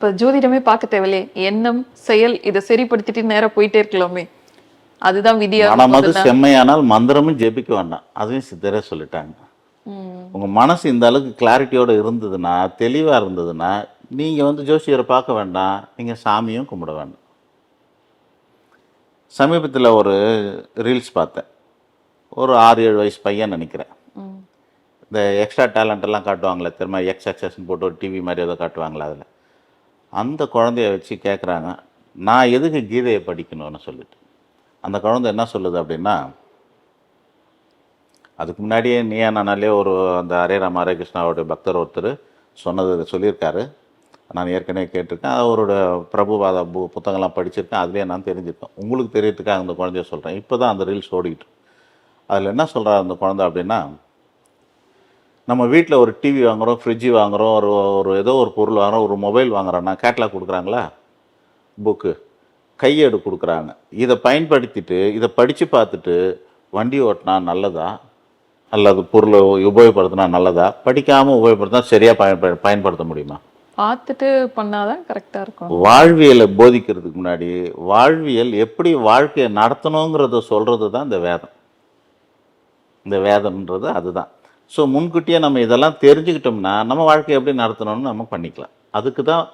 இப்ப ஜோதிடமே பார்க்க தேவையில்லையே எண்ணம் செயல் இதை சரிப்படுத்திட்டு நேரா போயிட்டே இருக்கலாமே. அதுதான் விதியா மனமது செம்மையானால் மந்திரமும் ஜெபிக்க வேண்டாம். அதையும் சித்தரே சொல்லிட்டாங்க. உங்க மனசு இந்த அளவுக்கு கிளாரிட்டியோட இருந்ததுன்னா தெளிவா இருந்ததுன்னா நீங்க வந்து ஜோசியரை பார்க்க வேண்டாம். நீங்க சாமியும் கும்பிட வேண்டாம். சமீபத்தில் ஒரு ரீல்ஸ் பார்த்தேன். ஒரு ஆறு ஏழு வயசு பையன் நினைக்கிறேன். இந்த எக்ஸ்ட்ரா டேலண்ட் எல்லாம் காட்டுவாங்களே திரும்ப எக்ஸ் எக்ஸஸ்ன்னு போட்டு ஒரு டிவி மாதிரி ஏதோ காட்டுவாங்களா அதில். அந்த குழந்தைய வச்சு கேட்குறாங்க நான் எதுக்கு கீதையை படிக்கணும்னு சொல்லிட்டு? அந்த குழந்தை என்ன சொல்லுது அப்படின்னா அதுக்கு முன்னாடியே நீயா நானாலே ஒரு அந்த ஹரே ராம ஹரே பக்தர் ஒருத்தர் சொன்னது சொல்லியிருக்காரு. நான் ஏற்கனவே கேட்டிருக்கேன். அவரோட பிரபுவாத பு புத்தகம்லாம் படிச்சிருக்கேன். அதுலேயே நான் தெரிஞ்சிருக்கேன். உங்களுக்கு தெரியறதுக்காக அந்த குழந்தைய சொல்கிறேன் இப்போ தான் அந்த ரீல்ஸ் ஓடிக்கிட்டு அதில் என்ன சொல்கிறார் அந்த குழந்தை அப்படின்னா நம்ம வீட்டில் ஒரு டிவி வாங்குகிறோம் ஃப்ரிட்ஜு வாங்குகிறோம் ஒரு ஒரு ஏதோ ஒரு பொருள் வாங்குறோம் ஒரு மொபைல் வாங்குறோன்னா கேட்லாக் கொடுக்குறாங்களா? புக்கு கையேடு கொடுக்குறாங்க. இதை பயன்படுத்திட்டு இதை படித்து பார்த்துட்டு வண்டி ஓட்டினா நல்லதா? அல்லது பொருளை உபயோகப்படுத்தினா நல்லதா? படிக்காமல் உபயோகப்படுத்தினா சரியாக பயன்ப பயன்படுத்த முடியுமா? பார்த்துட்டு பண்ணாதான் கரெக்டா இருக்கும். வாழ்வியலை போதிக்கிறதுக்கு முன்னாடி வாழ்வியல் எப்படி வாழ்க்கையை நடத்தணுங்கிறத சொல்கிறது தான் இந்த வேதம். இந்த வேதம்ன்றது அதுதான். ஸோ முன்கூட்டியே நம்ம இதெல்லாம் தெரிஞ்சுக்கிட்டோம்னா நம்ம வாழ்க்கையை எப்படி நடத்தணும்னு நம்ம பண்ணிக்கலாம். அதுக்கு தான்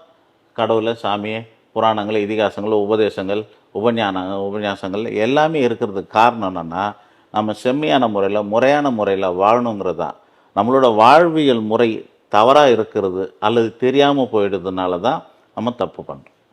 கடவுளை சாமியை புராணங்கள் இதிகாசங்கள் உபதேசங்கள் உபஞான உபன்யாசங்கள் எல்லாமே இருக்கிறதுக்கு காரணம் என்னென்னா நம்ம செம்மையான முறையில் முறையான முறையில் வாழணுங்கிறது தான் நம்மளோட வாழ்வியல் முறை தவறாக இருக்கிறது அல்லது தெரியாமல் போயிடுறதுனால தான் நம்ம தப்பு பண்ணுறோம்